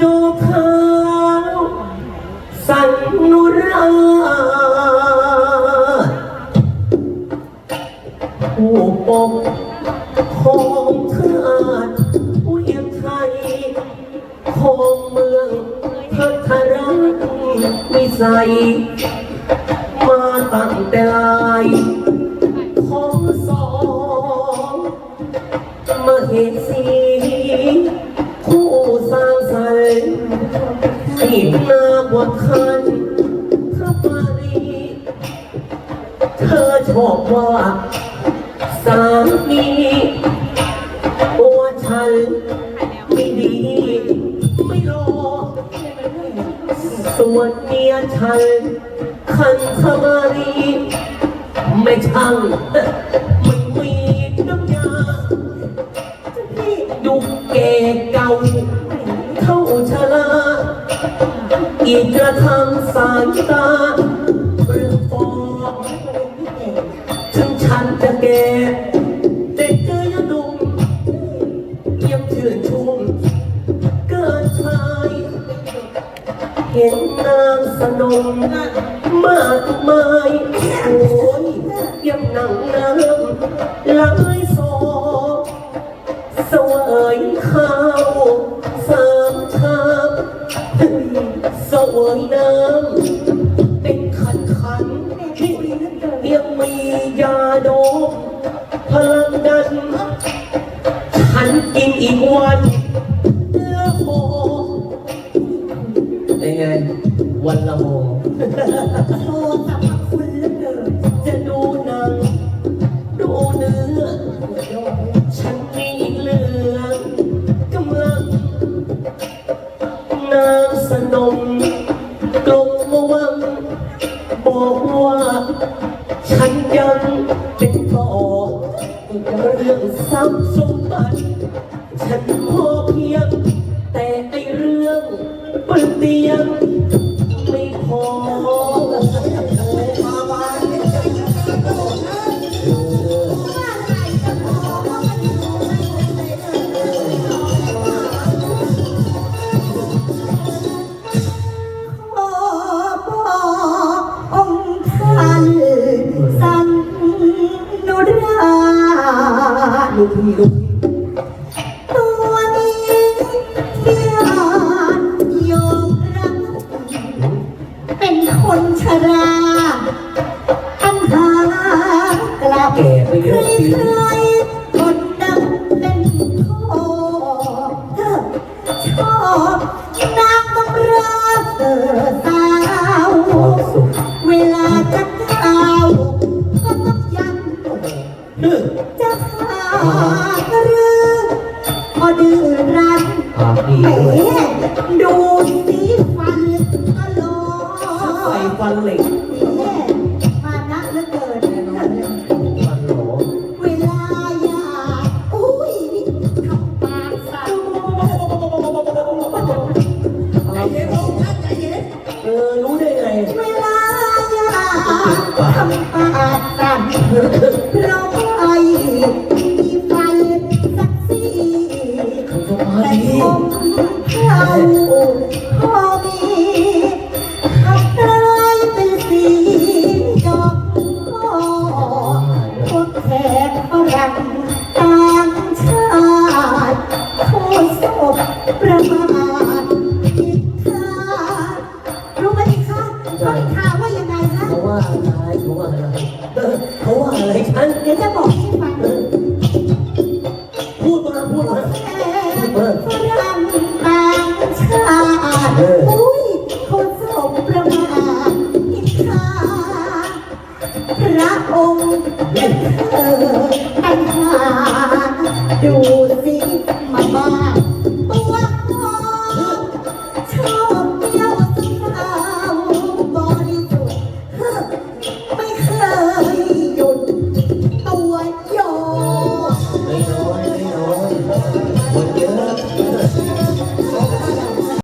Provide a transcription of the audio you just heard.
จูบเท้าสันนุราผู้ปก มาตั้งแต่ลายของสองมาเห็นสีผู้สร้างสรรค์ให้นาบทคันพระปารีเธอชอบว่าสามี วนเมียฉันคันธมารีไม่ช่างมันมีน้ำยาที่ดูแก่เก่าเท่าชราอีกกระทำสายตาเรื่องฟองถึงฉันจะแก่ เห็นนางสนมมากมายโอ้ยยังนั่งน้ำลายสอสวยข้าวสามชามสวยน้ำเป็นขันขันยังมียาดม เป็นไง วันละโมโชว์สรรพคุณเหลือเกินจะดูหนัง ดูเนื้อ ฉันมีเหลืองกำลังนางสนมกลมมาวัง บอกว่า ฉันยังเป็นต่อเรื่องทรัพย์สมบัติ ฉันพอเพียง ตัวนี้ที่อาจยอมรับเป็นคนชราปัญหากลับแก่ไปเยอะปีใครใคน ด้ว ผู้สบประมาทผิดคาดรู้ไหมคะเขานิทาว่ายังไงคะ เขาว่าอะไรเขาว่าอะไรเออเขาว่าอะไรฉัน เดี๋ยวจะบอกให้ฟังพูดมาพูดมาแขกฝรั่งต่างชาติอุ้ยเขาสบประมาทผิดคาดพระองค์เป็นเธอปัญหาดู